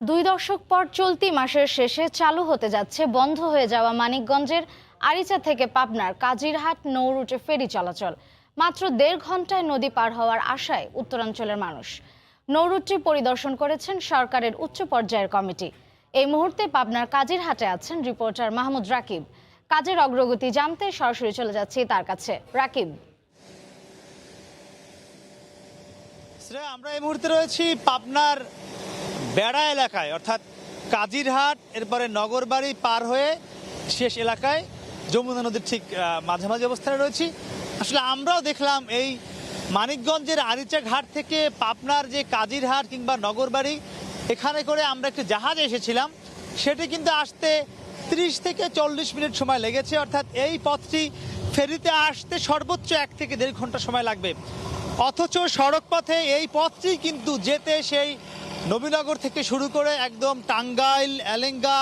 দুই দশক পর চলতি মাসের শেষে চালু হতে যাচ্ছে, বন্ধ হয়ে যাওয়া মানিকগঞ্জের আরিচা থেকে পাবনার কাজিরহাট নৌ রুটে ফেরি চলাচল। মাত্র দেড় ঘন্টায় নদী পার হওয়ার আশায় উত্তরাঞ্চলের মানুষ। নৌ রুটটি পরিদর্শন করেছেন সরকারের উচ্চ পর্যায়ের কমিটি। এই মুহূর্তে পাবনার কাজিরহাটে আছেন রিপোর্টার মাহমুদ রাকিব। কাজের অগ্রগতি জানতে সরাসরি চলে যাচ্ছি তার কাছে। রাকিব। আমরা এই মুহূর্তে রয়েছি পাবনার বেড়া এলাকায়, অর্থাৎ কাজিরহাট, এরপরে নগরবাড়ি পার হয়ে শেষ এলাকায় যমুনা নদীর ঠিক মাঝামাঝি অবস্থানে রয়েছি। আসলে আমরাও দেখলাম এই মানিকগঞ্জের আরিচা ঘাট থেকে পাবনার যে কাজিরহাট কিংবা নগরবাড়ি, এখানে করে আমরা একটি জাহাজে এসেছিলাম। সেটি কিন্তু আসতে 30 থেকে চল্লিশ মিনিট সময় লেগেছে, অর্থাৎ এই পথটি ফেরিতে আসতে সর্বোচ্চ এক থেকে দেড় ঘণ্টা সময় লাগবে। অথচ সড়ক পথে এই পথটি কিন্তু যেতে সেই নবীনগর থেকে শুরু করে একদম টাঙ্গাইল, এলেঙ্গা,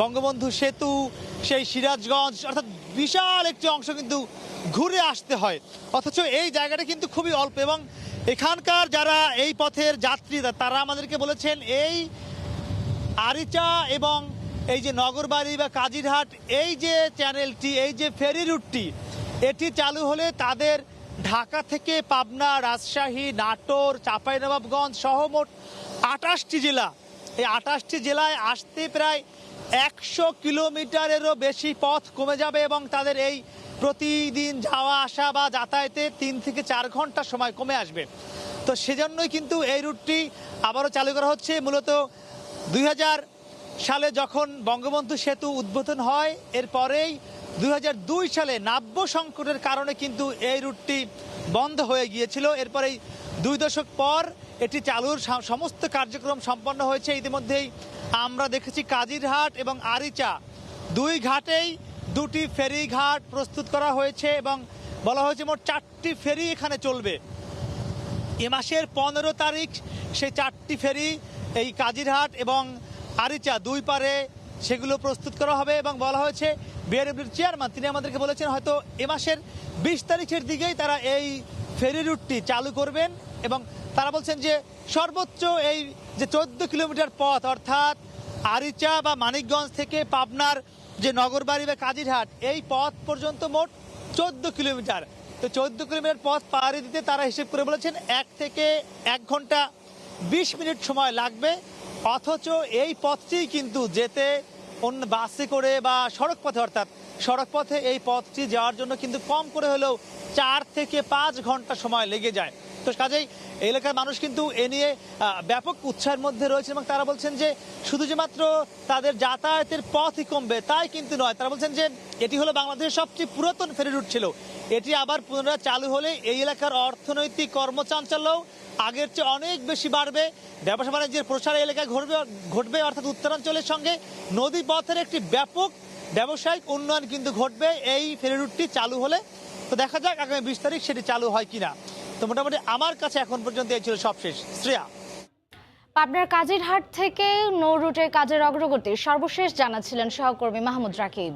বঙ্গবন্ধু সেতু, সেই সিরাজগঞ্জ, অর্থাৎ বিশাল একটি অংশ কিন্তু ঘুরে আসতে হয়। অথচ এই জায়গাটা কিন্তু খুবই অল্প এবং এখানকার যারা এই পথের যাত্রী তারা আমাদেরকে বলেছেন, এই আরিচা এবং এই যে নগরবাড়ি বা কাজিরহাট, এই যে চ্যানেলটি, এই যে ফেরি রুটটি, এটি চালু হলে তাদের ঢাকা থেকে পাবনা, রাজশাহী, নাটোর, চাঁপাইনবাবগঞ্জ সহ মোট আটাশটি জেলা। এই আটাশটি জেলায় আসতে প্রায় একশো কিলোমিটারেরও বেশি পথ কমে যাবে এবং তাদের এই প্রতিদিন যাওয়া আসা বা যাতায়াতে তিন থেকে চার ঘণ্টা সময় কমে আসবে। তো সেজন্যই কিন্তু এই রুটটি আবারও চালু করা হচ্ছে। মূলত দুই হাজার সালে যখন বঙ্গবন্ধু সেতু উদ্বোধন হয়, এরপরেই দুই হাজার দুই সালে নাব্য সংকটের কারণে কিন্তু এই রুটটি বন্ধ হয়ে গিয়েছিল। এরপরেই দুই দশক পর এটি চালুর সমস্ত কার্যক্রম সম্পন্ন হয়েছে। ইতিমধ্যেই আমরা দেখেছি কাজিরহাট এবং আরিচা দুই ঘাটেই দুটি ফেরি ঘাট প্রস্তুত করা হয়েছে এবং বলা হয়েছে মোট চারটি ফেরি এখানে চলবে। এ মাসের পনেরো তারিখ সেই চারটি ফেরি এই কাজিরহাট এবং আরিচা দুই পারে সেগুলো প্রস্তুত করা হবে এবং বলা হয়েছে বিআরএফির চেয়ারম্যান তিনি আমাদেরকে বলেছেন হয়তো এ মাসের বিশ তারিখের দিকেই তারা এই ফেরি রুটটি চালু করবেন এবং তারা বলছেন যে সর্বোচ্চ এই যে চোদ্দ কিলোমিটার পথ, অর্থাৎ আরিচা বা মানিকগঞ্জ থেকে পাবনার যে নগরবাড়ি বা কাজিরহাট, এই পথ পর্যন্ত মোট চোদ্দ কিলোমিটার। তো চোদ্দ কিলোমিটার পথ পাড়ি দিতে তারা হিসেব করে বলেছেন এক থেকে এক ঘণ্টা বিশ মিনিট সময় লাগবে। অথচ এই পথটি কিন্তু যেতে অন্য বাসে করে বা সড়ক পথে, অর্থাৎ সড়ক পথে এই পথটি যাওয়ার জন্য কিন্তু কম করে হলেও চার থেকে পাঁচ ঘণ্টা সময় লেগে যায়। তো কাজেই এলাকার মানুষ কিন্তু এ নিয়ে ব্যাপক উৎসাহের মধ্যে রয়েছে এবং তারা বলছেন যে শুধু যে মাত্র তাদের যাতায়াতের পথই কমবে তাই কিন্তু নয়। তারা বলছেন যে এটি হলো বাংলাদেশের সবচেয়ে পুরাতন ফেরি রুট ছিল। এটি আবার পুনরায় চালু হলে এই এলাকার অর্থনৈতিক কর্মচাঞ্চল্যও আগের চেয়ে অনেক বেশি বাড়বে। ব্যবসা বাণিজ্যের প্রসার এলাকায় ঘটবে ঘটবে অর্থাৎ উত্তরাঞ্চলের সঙ্গে নদী পথের একটি ব্যাপক ব্যবসায়িক উন্নয়ন কিন্তু ঘটবে। এই ফেরি রুটটি চালু হলে, তো দেখা যাক আগামী বিশ তারিখ সেটি চালু হয় কিনা। তো মোটামুটি আমার কাছে এখন পর্যন্ত এই ছিল সবশেষ। শ্রেয়া। পাবনার কাজিরহাট থেকে নৌ রুটের কাজের অগ্রগতি সর্বশেষ জানাচ্ছিলেন সহকর্মী মাহমুদ রাকিব।